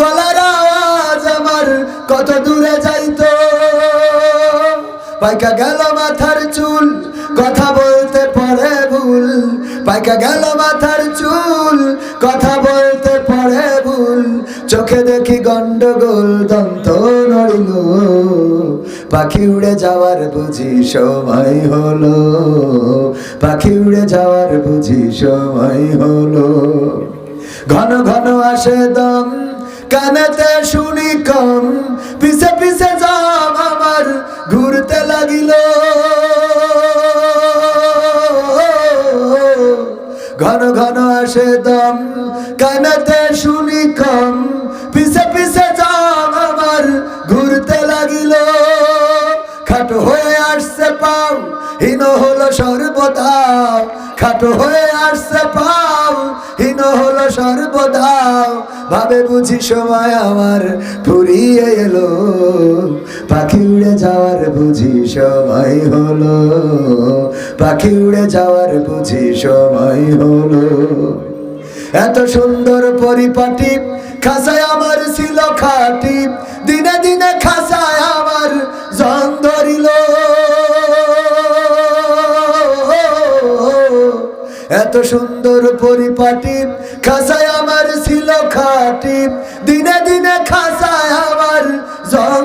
গলার আওয়াজ আমার, কত দূরে যাইতো। পাইকা গেল মাথার চুল, কথা বলতে পড়ে ভুল। পাইকা গেল মাথার চুল, কথা বলতে পড়ে ভুল। চোখে দেখি গন্ডগোল, দন্ত নড়িল। পাখি উড়ে যাওয়ার বুঝি সময় হলো। পাখি উড়ে যাওয়ার বুঝি সময় হলো। ঘন ঘন আসে দম কানেতে শুনি কম, পিছে পিছে যাম আমার, ঘুরতে লাগিল। ঘন ঘন আসে দম, কানেতে শুনি কম, পিছে পিছে যাম আমার, ঘুরতে লাগিল। খাটো হয়ে আসছে পাও, হীন হলো সর্বদা, খাটো হয়ে আসছে পাও। হলো সর্বদা। ভাবে বুঝি সময় আমার ফুরিয়ে এলো। পাখি উড়ে যাওয়ার বুঝি সময় হলো। পাখি উড়ে যাওয়ার বুঝি সময় হলো। এত সুন্দর পরিপাটি খাসায় আমার ছিল খাটি। দিনে দিনে খাসায় আমার জন ধরিল। এত সুন্দর পরিপাটি খাসায় আমার ছিল খাটি। দিনে দিনে খাসায় আমার জন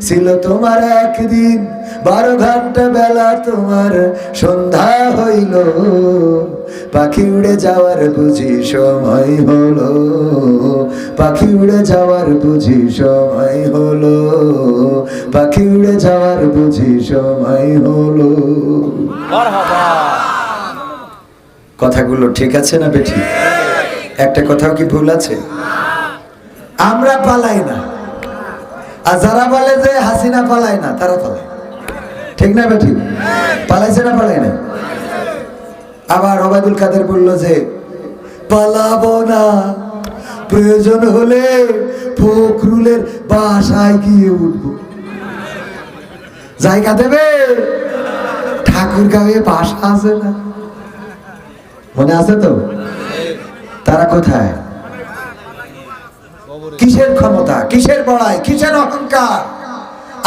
ছিল তোমার একদিন বারো ঘণ্টা বেলা তোমার সন্ধ্যা হইল। পাখি উড়ে যাওয়ার বুঝি সময় হলো পাখি উড়ে যাওয়ার বুঝি সময় হলো পাখি উড়ে যাওয়ার বুঝি সময় হলো। কথাগুলো ঠিক আছে না বেঠি? একটা কথাও কি ভুল আছে? আমরা পালাই না। আর যারা বলে যে হাসিনা পালায় না, তারা পালায়। ঠিক না বেঠি পালাইছে না পালায় না আবার ওবায়দুল কাদের বলল যে, পালাবো না। প্রয়োজন হলে ফখরুলের বাসায় গিয়ে উঠবো। জায়গা দেবে? ঠাকুর গাঁয়ে বাসা আছে না? মনে আছে তো? তারা কোথায়? কিসের ক্ষমতা? কিসের বড়াই? কিসের অহংকার?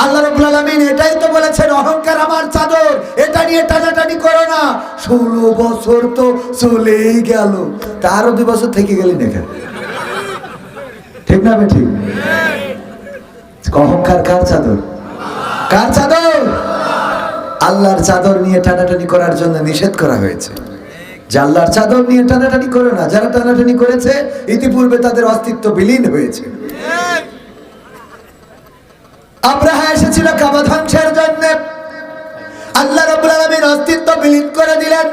আল্লাহ রাব্বুল আলামিন এটাই তো বলেছেন, অহংকার আমার চাদর। এটা নিয়ে টানাটানি করো না। ষোলো বছর তো চলেই গেল। তারও দুই বছর থেকে গেলেন এখানে। ঠিক না ঠিক অহংকার কার চাদর? কার চাদর? আল্লাহর চাদর নিয়ে টানাটানি করার জন্য নিষেধ করা হয়েছে। যে আল্লাহর চাদর নিয়ে টানাটানি করে না, যারা টানাটানি করেছে, ইতিপূর্বে তাদের অস্তিত্ব বিলীন হয়েছে। আব্রাহা এসেছিল কাবা ধ্বংসের জন্য। আল্লাহ রব্বুল আলামিন অস্তিত্ব বিলীন করে দিলেন।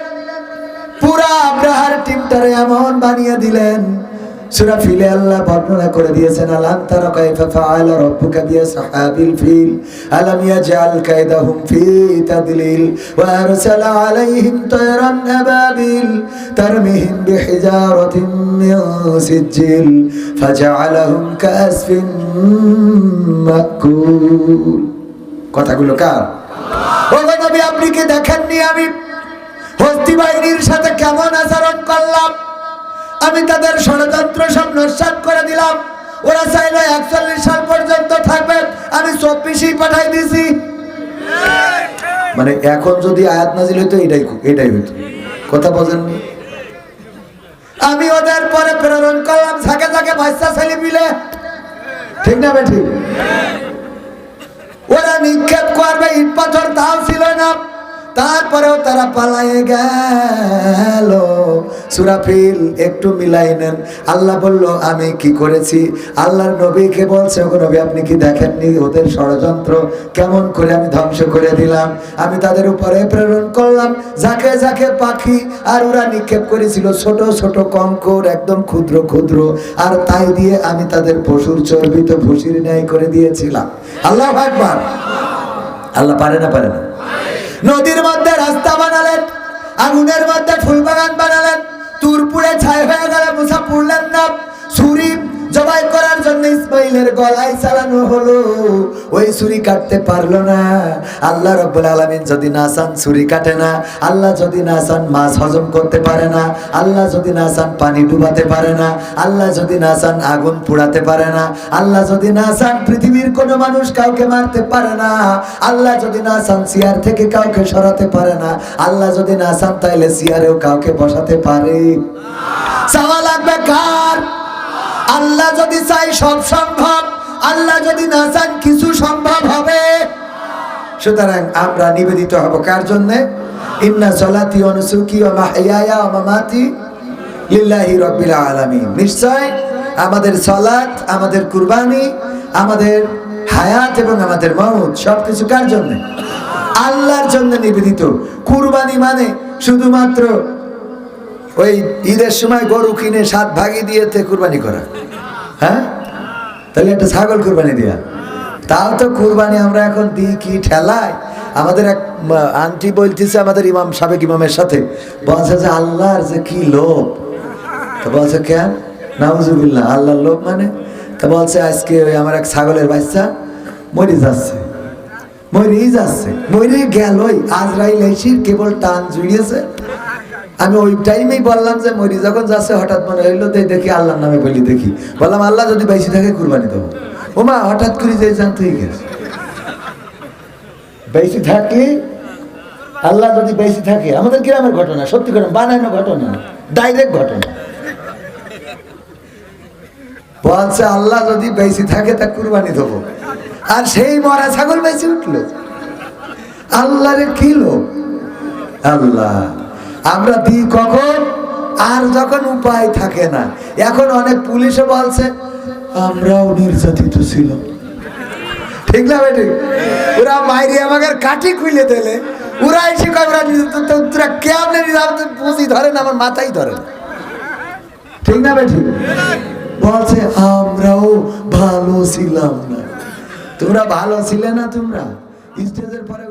পুরা আব্রাহার টিমটারে এমন বানিয়ে দিলেন। সূরা ফিলে আল্লাহ বর্ণনা করে দিয়েছেন, আলাম তারা কাইফা ফাআলা রাব্বুকা বিআসহাবিল ফিল? আলাম ইয়াজআল কাইদাহুম ফি তাদলিল? ওয়া আরসালা আলাইহিম তায়রান আবাবিল? তারমিহিম বিহিজারাতিন মিন সিজিল ফাজআলাহুম মাকুল। কথাগুলো কার? ও নবী আপনি কি দেখেননি আমি হস্তি বাহিনীর সাথে কেমন আচরণ করলাম? আমি তাদের ষড়যন্ত্র সব নস্বাত করে দিলাম। ওরা চাইলো একচল্লিশ সাল পর্যন্ত থাকবে। আমি চব্বিশেই পাঠাই দিছি মানে এখন যদি আয়াত নাজিল হইতো, এটাই এটাই হইতো। কথা বোঝেননি? আমি ওদের পরে প্রেরণ করলাম, ঝাঁকে ঝাঁকে বাচ্চা ছেলে মিলে। ঠিক না ঠিক ওরা নিক্ষেপ করবে ইট পাথর তাও ছিল না। তারপরেও তারা পালায়ে গেল। সুরাফিল একটু মিলাই নেন। আল্লাহ বলল, আমি কি করেছি? আল্লাহর নবীকে বলছে, ওগো নবী, আপনি কি দেখেননি ওদের ষড়যন্ত্র? কেমন করে আমি ধ্বংস করে দিলাম? আমি তাদের উপরে প্রেরণ করলাম। যাকে যাকে পাখি আর ওরা নিক্ষেপ করেছিল। ছোট ছোট কঙ্কর, একদম ক্ষুদ্র ক্ষুদ্র। আর তাই দিয়ে আমি তাদের পশুর চর্বিত ভুসির ন্যায় করে দিয়েছিলাম। আল্লাহ একবার আল্লাহ পারে না পারে না। নদীর মধ্যে রাস্তা বানালেন, আগুনের মধ্যে ফুল বাগান বানালেন, তুরপুরে ছাই হয়ে গেলে মুসা পুড়লেন না। জন্য ইসমাইলের গলায় চালানো হলো, ওই ছুরি কাটতে পারল না। আল্লাহ রব্বুল আলামিন যদি না চান ছুরি কাটে না, আল্লাহ যদি না চান মাছ হজম করতে পারে না, আল্লাহ যদি না চান পানি ডুবাতে পারে না, আল্লাহ যদি না চান আগুন পোড়াতে পারে না, আল্লাহ যদি না চান পৃথিবীর কোনো মানুষ কাউকে মারতে পারে না, আল্লাহ যদি না চান চেয়ার থেকে কাউকে সরাতে পারে না, আল্লাহ যদি না চান তাইলে চেয়ারেও কাউকে বসাতে পারে। চাওয়া লাগবে কার? আল্লাহ যদি চাই সব সম্ভব, আল্লাহ যদি না চান কিছু সম্ভব হবে। সুতরাং আমরা নিবেদিত হব কার জন্য? ইন্না সলাতি অনুসুকি ও মাহিয়ায়া ও মামাতি লিল্লাহি রাব্বিল আলামিন। নিশ্চয় আমাদের সলাত আমাদের কুরবানি, আমাদের হায়াত এবং আমাদের মৌত সবকিছু কার জন্য? আল্লাহর জন্য নিবেদিত। কুরবানি মানে শুধুমাত্র ওই ঈদের সময় গরু কিনে সাত ভাগি দিয়েতে কুরবানি করা। হ্যাঁ? তাহলে একটা ছাগল কুরবানি দেওয়া তাও তো কুরবানি আমরা এখন দিই কি ঠেলায়? আমাদের এক আন্টি বলতেছে আমাদের ইমাম, সাবেক ইমামের সাথে, বলছে যে আল্লাহর যে কি লোভ। তো বলছে, কেন? নাউজুবিল্লাহ, আল্লাহর লোভ মানে? তা বলছে, আজকে ওই আমার এক ছাগলের বাচ্চা মরে যাচ্ছে। মরেই যাচ্ছে। মরে গেলই। আজরাইল এসে কেবল টান জুড়িয়েছে। আমি ওই টাইমেই বললাম যে মরি, যখন যাচ্ছে হঠাৎ মনে হইল তাই দেখি আল্লাহর নামে বলি দেখি। বললাম, আল্লাহ যদি বেশি থাকে কুরবানি দেবো। ওমা, হঠাৎ করে যে জানতে গেছে বেশি থাকলে আল্লাহ যদি বেশি থাকে, আমাদের গ্রামের ঘটনা, সত্যি ঘটনা বানানো ঘটনা ডাইরেক্ট ঘটনা। বলছে, আল্লাহ যদি বেশি থাকে, তা কুরবানি দেবো। আর সেই মরা ছাগল বেশি উঠল। আল্লাহরে কি লোক আল্লাহ। আমরা দিই কখন? আর যখন উপায় থাকে না। এখন অনেক পুলিশও বলছে, আমরাও নির্যাতিত ছিলাম ঠিক না বেটি? ওরা মাইরি আমাকে কাঠি খুলে দিলে। ওরা এসে কয়, ওরা নির্যাতিত তো তোরা কেমনে নির্যাতিত? বুঝি ধরে না, আমার মাথায় ধরে ঠিক না বেটি? বলছে, আমরাও ভালো ছিলাম না। তোমরা ভালো ছিলে না তোমরা? স্টেজের পরে